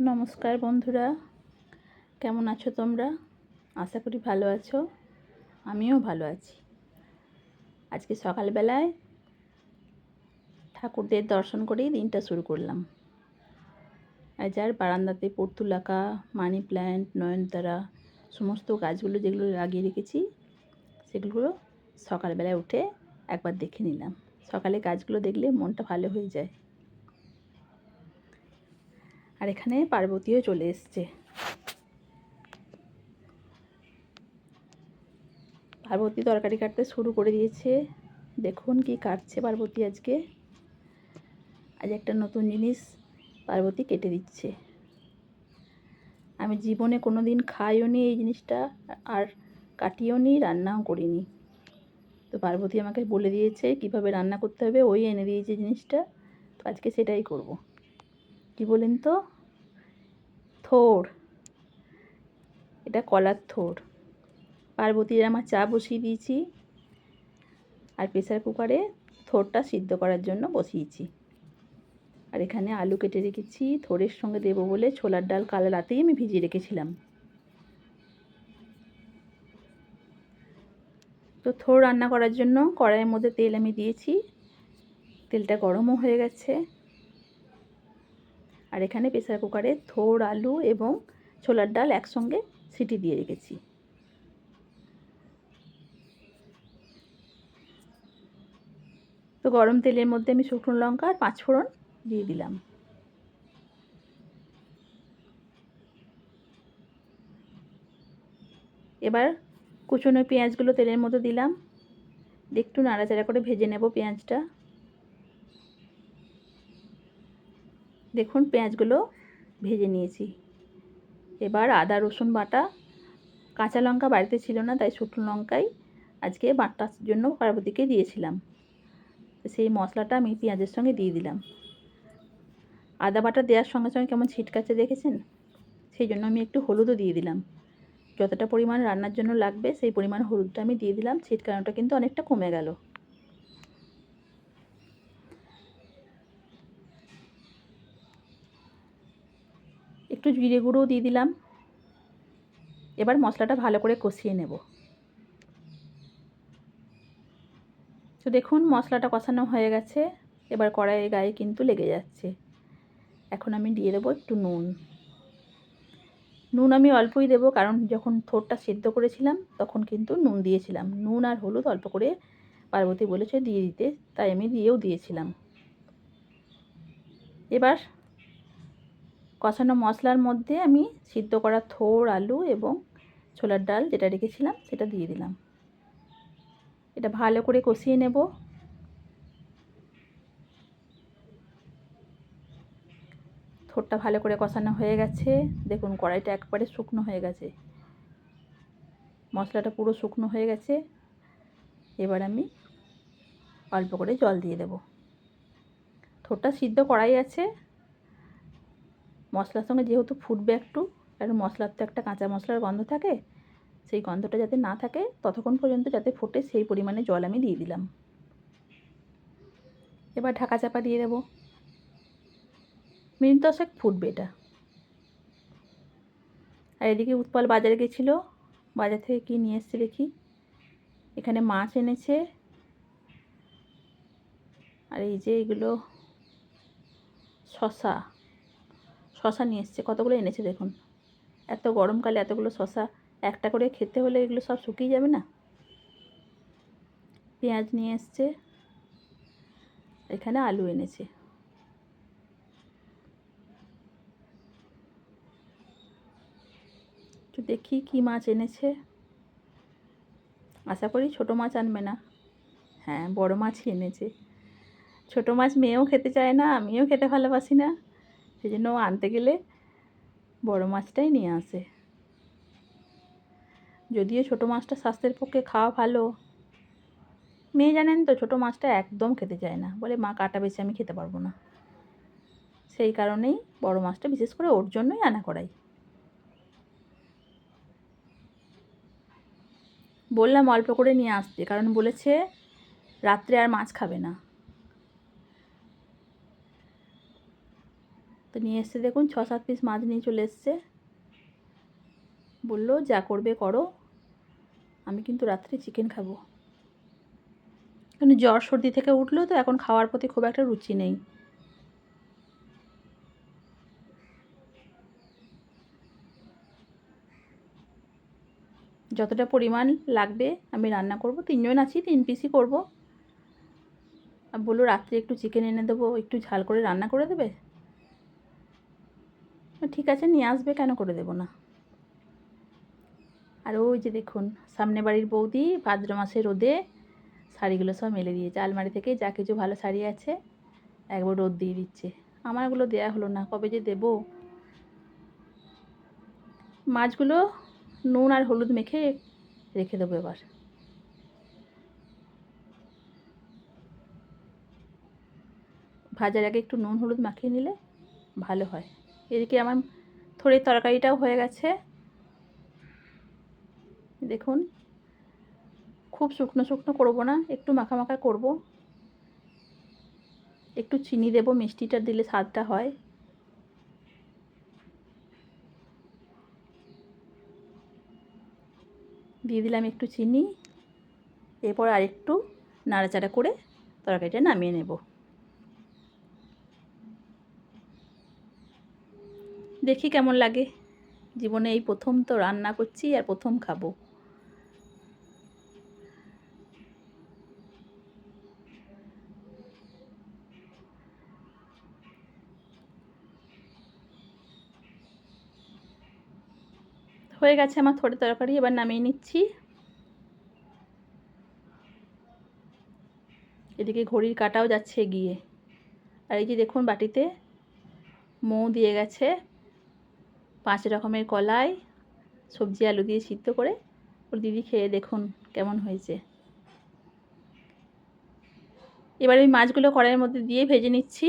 নমস্কার বন্ধুরা। কেমন আছো তোমরা? আশা করি ভালো আছো। আমিও ভালো আছি। আজকে সকালবেলায় ঠাকুরদের দর্শন করেই দিনটা শুরু করলাম। যার বারান্দাতে পর্তুলাকা, মানি প্ল্যান্ট, নয়নতারা, সমস্ত গাছগুলো যেগুলো লাগিয়ে রেখেছি, সেগুলো সকালবেলায় উঠে একবার দেখে নিলাম। সকালে গাছগুলো দেখলে মনটা ভালো হয়ে যায়। আর এখানে পার্বতীও চলে এসছে। পার্বতী তরকারি কাটতে শুরু করে দিয়েছে। দেখুন কি কাটছে পার্বতী আজকে। আজ একটা নতুন জিনিস পার্বতী কেটে দিচ্ছে। আমি জীবনে কোনো দিন খাইও নি এই জিনিসটা আর কাটিও নি, রান্নাও করিনি। তো পার্বতী আমাকে বলে দিয়েছে কীভাবে রান্না করতে হবে, ওই এনে দিয়েছে জিনিসটা। তো আজকে সেটাই করব। কি বলেন তো? থোর। এটা কলার থোর। পার্বতীর আমার চা বসিয়ে দিয়েছি। আর প্রেসার কুকারে থোরটা সিদ্ধ করার জন্য বসিয়েছি। আর এখানে আলু কেটে রেখেছি। থোরের সঙ্গে দেবো বলে ছোলার ডাল কাল রাতেই আমি ভিজিয়ে রেখেছিলাম। তো থোর রান্না করার জন্য কড়াইয়ের মধ্যে তেল আমি দিয়েছি। তেলটা গরমও হয়ে গেছে। আর এখানে প্রেসার কুকারে থোড় আলু এবং ছোলার ডাল একসঙ্গে সিটি দিয়ে রেখেছি। তো গরম তেলের মধ্যে আমি শুকনো লঙ্কা আর পাঁচফোড়ন দিয়ে দিলাম। এবার কুচনো পেঁয়াজগুলো তেলের মধ্যে দিলাম। একটু নাড়াচাড়া করে ভেজে নেব পেঁয়াজটা। দেখুন, পেঁয়াজগুলো ভেজে নিয়েছি। এবার আদা, রসুন বাটা। কাঁচা লঙ্কা বাড়িতে ছিল না, তাই শুকনো লঙ্কাই আজকে বাটার জন্য পার্বতীকে দিয়েছিলাম। সেই মশলাটা আমি পেঁয়াজের সঙ্গে দিয়ে দিলাম। আদা বাটা দেওয়ার সঙ্গে সঙ্গে কেমন ছিটকাচ্ছে দেখেছেন? সেই জন্য আমি একটু হলুদও দিয়ে দিলাম। যতটা পরিমাণ রান্নার জন্য লাগবে, সেই পরিমাণ হলুদটা আমি দিয়ে দিলাম। ছিটকানোটা কিন্তু অনেকটা কমে গেল। একটু জিরে গুঁড়োও দিয়ে দিলাম। এবার মশলাটা ভালো করে কষিয়ে নেব। তো দেখুন, মশলাটা কষানো হয়ে গেছে। এবার কড়াইয়ের গায়ে কিন্তু লেগে যাচ্ছে। এখন আমি দিয়ে দেবো একটু নুন। নুন আমি অল্পই দেবো, কারণ যখন থোরটা সিদ্ধ করেছিলাম, তখন কিন্তু নুন দিয়েছিলাম। নুন আর হলুদ অল্প করে পার্বতী বলেছে দিয়ে দিতে, তাই আমি দিয়েও দিয়েছিলাম। এবার কষানো মশলার মধ্যে আমি সিদ্ধ করা থোর, আলু এবং ছোলার ডাল যেটা রেখেছিলাম সেটা দিয়ে দিলাম। এটা ভালো করে কষিয়ে নেব। থোরটা ভালো করে কষানো হয়ে গেছে। দেখুন কড়াইটা একবারে শুকনো হয়ে গেছে। মশলাটা পুরো শুকনো হয়ে গেছে। এবার আমি অল্প করে জল দিয়ে দেব। থোরটা সিদ্ধ করাই আছে। মশলার সঙ্গে যেহেতু ফুটবে একটু কারণ মশলার তো একটা কাঁচা মশলার গন্ধ থাকে, সেই গন্ধটা যাতে না থাকে, ততক্ষণ পর্যন্ত যাতে ফোটে সেই পরিমাণে জল আমি দিয়ে দিলাম। এবার ঢাকা চাপা দিয়ে দেবো। মিনিট দশেক ফুটবে এটা। আর এদিকে উৎপল বাজারে গেছিল, বাজার থেকে কি নিয়ে এসছে দেখি? এখানে মাছ এনেছে। আর এই যে এগুলো শশা শশা নিয়ে এসছে। কতগুলো এনেছে দেখুন। এত গরমকালে এতগুলো শশা, একটা করে খেতে হলে এগুলো সব শুকিয়ে যাবে না? পেঁয়াজ নিয়ে এসছে। এখানে আলু এনেছে। তো দেখি কী মাছ এনেছে। আশা করি ছোটো মাছ আনবে না। হ্যাঁ বড় মাছই এনেছে। ছোটো মাছ মেয়েও খেতে চায় না, আমিও খেতে ভালোবাসি না। সেই জন্য আনতে গেলে বড় মাছটাই নিয়ে আসে। যদিও ছোটো মাছটা স্বাস্থ্যের পক্ষে খাওয়া ভালো। মেয়ে জানেন তো, ছোটো মাছটা একদম খেতে চায় না। বলে, মা, কাটা বেশি আমি খেতে পারব না। সেই কারণেই বড় মাছটা বিশেষ করে ওর জন্যই আনা করাই। বললাম, অল্প করে নিয়ে আসতে। কারণ বলেছে, রাত্রে আর মাছ খাবে না তো নিয়ে এসছে। দেখুন, ছ, সাত পিস মাছ নিয়ে চলে এসছে। বলল, যা করবে করো। আমি কিন্তু রাত্রে চিকেন খাব। কারণ জ্বর সর্দি থেকে উঠল তো, এখন খাওয়ার প্রতি খুব একটা রুচি নেই। যতটা পরিমাণ লাগবে আমি রান্না করব। তিনজন আছি, তিন পিসই করব। আর বলল, রাত্রে একটু চিকেন এনে দেবো, একটু ঝাল করে রান্না করে দেবে? ঠিক আছে, নিয়ে আসবে, কেন করে দেবো না? আর ওই যে দেখুন, সামনে বাড়ির বৌদি ভাদ্র মাসে রোদে শাড়িগুলো সব মেলে দিয়েছে। আলমারি থেকে যা কিছু ভালো শাড়ি আছে, একবার রোদ দিয়ে দিচ্ছে। আমারগুলো দেয়া হলো না, কবে যে দেব? মাছগুলো নুন আর হলুদ মেখে রেখে দেবো এবার। ভাজার আগে একটু নুন হলুদ মাখিয়ে নিলে ভালো হয়। এদিকে আমার থোড়ের তরকারিটাও হয়ে গেছে। দেখুন, খুব শুকনো শুকনো করব না, একটু মাখা মাখা করব। একটু চিনি দেব, মিষ্টিটা দিলে স্বাদটা হয়। দিয়ে দিলাম একটু চিনি। এরপর আর একটু নাড়াচাড়া করে তরকারিটা নামিয়ে নেব। দেখি কেমন লাগে। জীবনে এই প্রথম তো রান্না করছি আর প্রথম খাব। হয়ে গেছে আমার থোড়ে তরকারি, এবার নামিয়ে নিচ্ছি। এদিকে ঘড়ির কাটাও যাচ্ছে গিয়ে। আর এই যে দেখুন বাটিতে মৌ দিয়ে গেছে। পাঁচ রকমের কলাই, সবজি, আলু দিয়ে সিদ্ধ করে ওর দিদি খেয়ে দেখুন কেমন হয়েছে। এবার ওই মাছগুলো কড়াইয়ের মধ্যে দিয়ে ভেজে নিচ্ছি।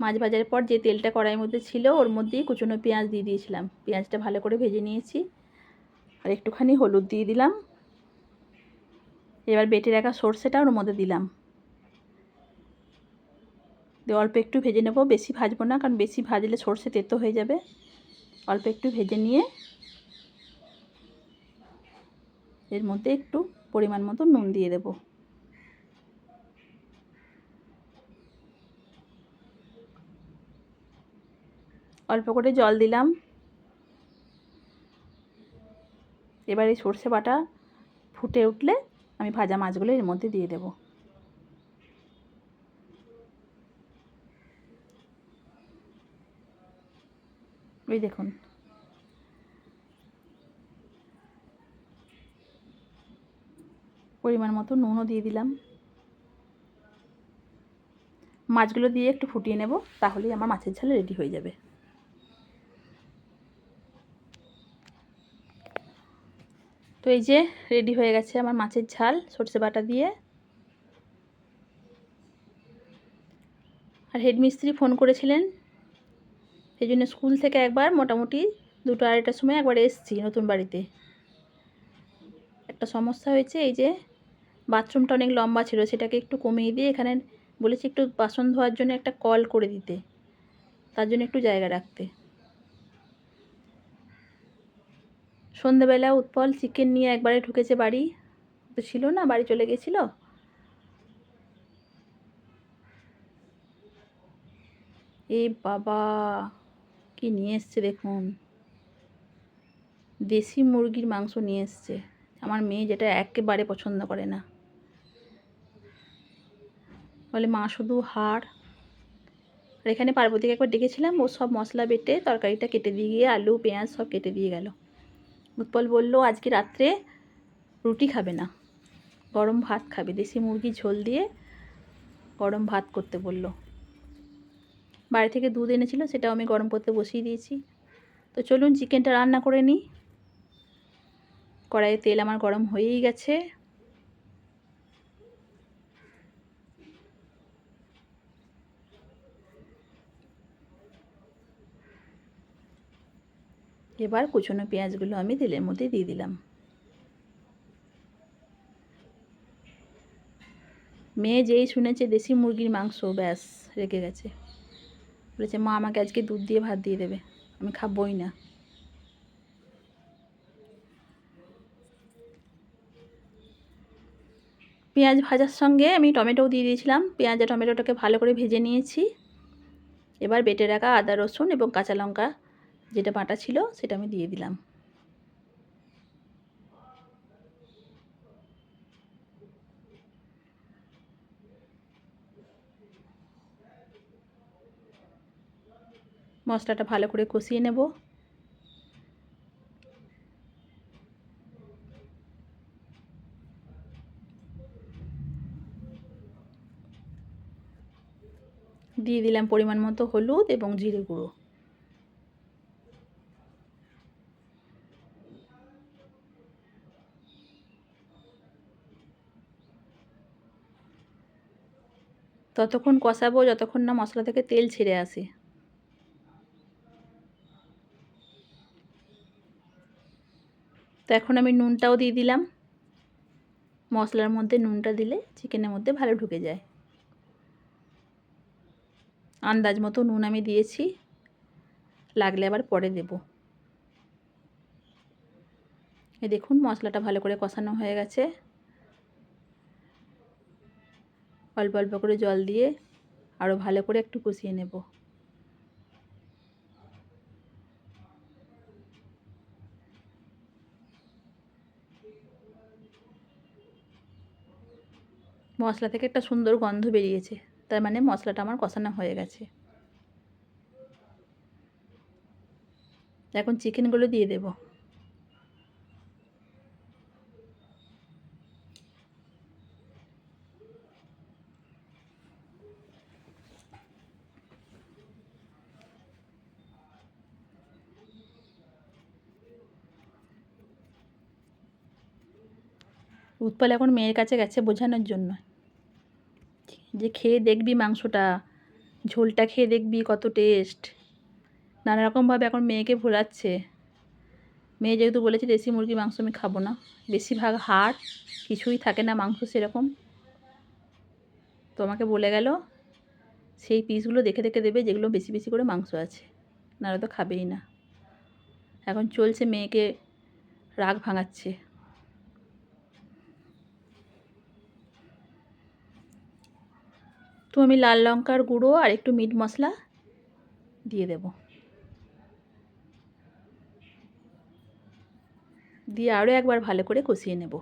মাছ ভাজার পর যে তেলটা কড়াইয়ের মধ্যে ছিল ওর মধ্যেই কুচনো পেঁয়াজ দিয়ে দিয়েছিলাম। পেঁয়াজটা ভালো করে ভেজে নিয়েছি। আর একটুখানি হলুদ দিয়ে দিলাম। এবার বেটে রাখা সর্ষেটা ওর মধ্যে দিলাম। দিয়ে অল্প একটু ভেজে নেব। বেশি ভাজবো না, কারণ বেশি ভাজলে সর্ষে তেতো হয়ে যাবে। অল্প একটু ভেজে নিয়ে এর মধ্যে একটু পরিমাণ মতো নুন দিয়ে দেবো। অল্প করে জল দিলাম। এবার এই সর্ষে বাটা ফুটে উঠলে আমি ভাজা মাছগুলো এর মধ্যে দিয়ে দেব। ওই দেখুন। পরিমাণ মতো নুনও দিয়ে দিলাম। মাছগুলো দিয়ে একটু ফুটিয়ে নেব, তাহলেই আমার মাছের ঝাল রেডি হয়ে যাবে। তো এই যে রেডি হয়ে গেছে আমার মাছের ঝাল, সর্ষে বাটা দিয়ে। আর হেডমিস্ত্রি ফোন করেছিলেন সেই জন্য স্কুল থেকে একবার মোটামুটি দুটো আড়াইটার সময় একবার এসছি নতুন বাড়িতে। একটা সমস্যা হয়েছে, এই যে বাথরুমটা অনেক লম্বা ছিল, সেটাকে একটু কমিয়ে দিয়ে এখানে বলেছি একটু বাসন ধোয়ার জন্য একটা কল করে দিতে, তার জন্য একটু জায়গা রাখতে। সন্ধেবেলা উৎপল চিকেন নিয়ে একবারে ঢুকেছে বাড়ি, তো ছিল না, বাড়ি চলে গেছিল। এ বাবা! কি নিয়ে এসছে দেখুন। দেশি মুরগির মাংস নিয়ে এসছে। আমার মেয়ে যেটা একেবারে পছন্দ করে না। বলে, মা, শুধু হাড়। আর এখানে পার্বতীকে একবার ডেকেছিলাম, ও সব মশলা বেটে তরকারিটা কেটে দিয়ে গিয়ে, আলু, পেঁয়াজ সব কেটে দিয়ে গেল। উৎপল বলল, আজকে রাত্রে রুটি খাবে না, গরম ভাত খাবে। দেশি মুরগি ঝোল দিয়ে গরম ভাত করতে বলল। বাড়ি থেকে দুধ এনেছিল, সেটাও আমি গরম করতে বসিয়ে দিয়েছি। তো চলুন চিকেনটা রান্না করে নিই। কড়াইয়ে তেল আমার গরম হয়েই গেছে। এবার কুচনো পেঁয়াজগুলো আমি তেলের মধ্যে দিয়ে দিলাম। মেয়ে যেই শুনেছে দেশি মুরগির মাংস, ব্যাস রেখে গেছে। বলেছে, মা আমাকে আজকে দুধ দিয়ে ভাত দিয়ে দেবে, আমি খাবই না। পেঁয়াজ ভাজার সঙ্গে আমি টমেটোও দিয়ে দিয়েছিলাম। পেঁয়াজ আর টমেটোটাকে ভালো করে ভেজে নিয়েছি। এবার বেটে রাখা আদা, রসুন এবং কাঁচা লঙ্কা, যেটা বাটা ছিল, সেটা আমি দিয়ে দিলাম। মশলাটা ভালো করে কষিয়ে নেব। দিয়ে দিলাম পরিমাণ মতো হলুদ এবং জিরে গুঁড়ো। ততক্ষণ কষাবো যতক্ষণ না মশলা থেকে তেল ছেড়ে আসে। তো এখন আমি নুনটাও দিয়ে দিলাম। মশলার মধ্যে নুনটা দিলে চিকেনের মধ্যে ভালো ঢুকে যায়। আন্দাজ মতো নুন আমি দিয়েছি। লাগলে আবার পরে দেব। এ দেখুন, মশলাটা ভালো করে কষানো হয়ে গেছে। অল্প অল্প করে জল দিয়ে আরও ভালো করে একটু কষিয়ে নেব। মশলা থেকে একটা সুন্দর গন্ধ বেরিয়েছে। তার মানে মশলাটা আমার কষানো হয়ে গেছে। এখন চিকেনগুলো দিয়ে দেব। উৎপল এখন মেয়ের কাছে গেছে বোঝানোর জন্য। যে খেয়ে দেখবি মাংসটা, ঝোলটা খেয়ে দেখবি কত টেস্ট নানা রকমভাবে এখন মেয়েকে ভোলাচ্ছে। মেয়ে যেহেতু বলেছে দেশি মুরগি মাংস আমি খাব না, বেশিরভাগ হাড় কিছুই থাকে না মাংস সেরকম। তো আমাকে বলে গেল, সেই পিসগুলো দেখে দেখে দেবে যেগুলো বেশি বেশি করে মাংস আছে, নাহলে তো খাবেই না। এখন চলছে মেয়েকে রাগ ভাঙাচ্ছে। তো আমি লাল লঙ্কার গুঁড়ো আর একটু মিট মশলা দিয়ে দেব। দিয়ে আরও একবার ভালো করে কষিয়ে নেব।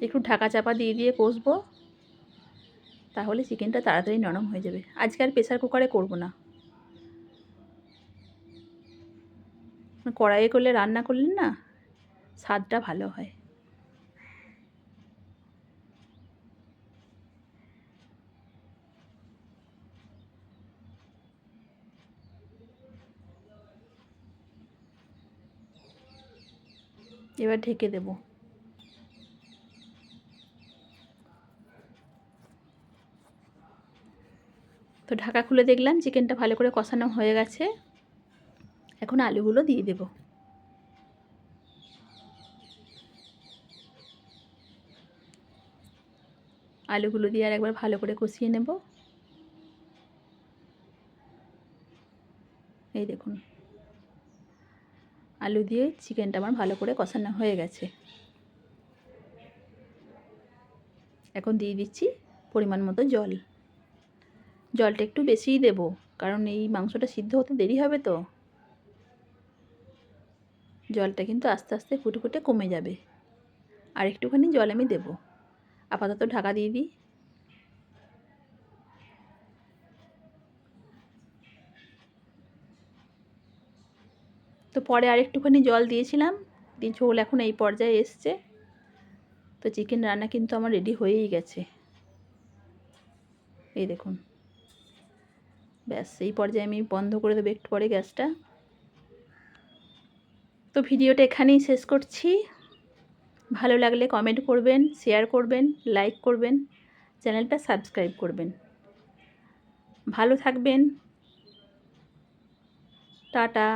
একটু ঢাকা চাপা দিয়ে দিয়ে কষবো, তাহলে চিকেনটা তাড়াতাড়ি নরম হয়ে যাবে। আজকে আর প্রেশার কুকারে করব না। কড়াইয়ে করলে রান্না করলেন না, স্বাদটা ভালো হয়। এবার ঢেকে দেব। তো ঢাকা খুলে দেখলাম, চিকেনটা ভালো করে কষানো হয়ে গেছে। এখন আলুগুলো দিয়ে দেব। আলুগুলো দিয়ে আর একবার ভালো করে কষিয়ে নেব। এই দেখুন। আলু দিয়ে চিকেনটা আমার ভালো করে কষানো হয়ে গেছে। এখন দিয়ে দিচ্ছি পরিমাণ মতো জল। জলটা একটু বেশিই দেব, কারণ এই মাংসটা সিদ্ধ হতে দেরি হবে তো। জলটা কিন্তু আস্তে আস্তে ফুটে ফুটে কমে যাবে। আর একটুখানি জল আমি দেব। আপাতত ঢাকা দিয়ে দিই। পরে আর একটুখানি জল দিয়েছিলাম, দিয়ে ঝোল এখন এই পর্যায়ে এসছে। তো চিকেন রান্না কিন্তু আমার রেডি হয়েই গেছে। এই দেখুন। ব্যাস, এই পর্যায়ে আমি বন্ধ করে দেবো একটু পরে গ্যাসটা। তো ভিডিওটা এখানেই শেষ করছি। ভালো লাগলে কমেন্ট করবেন শেয়ার করবেন লাইক করবেন, চ্যানেলটা সাবস্ক্রাইব করবেন। ভালো থাকবেন। টাটা।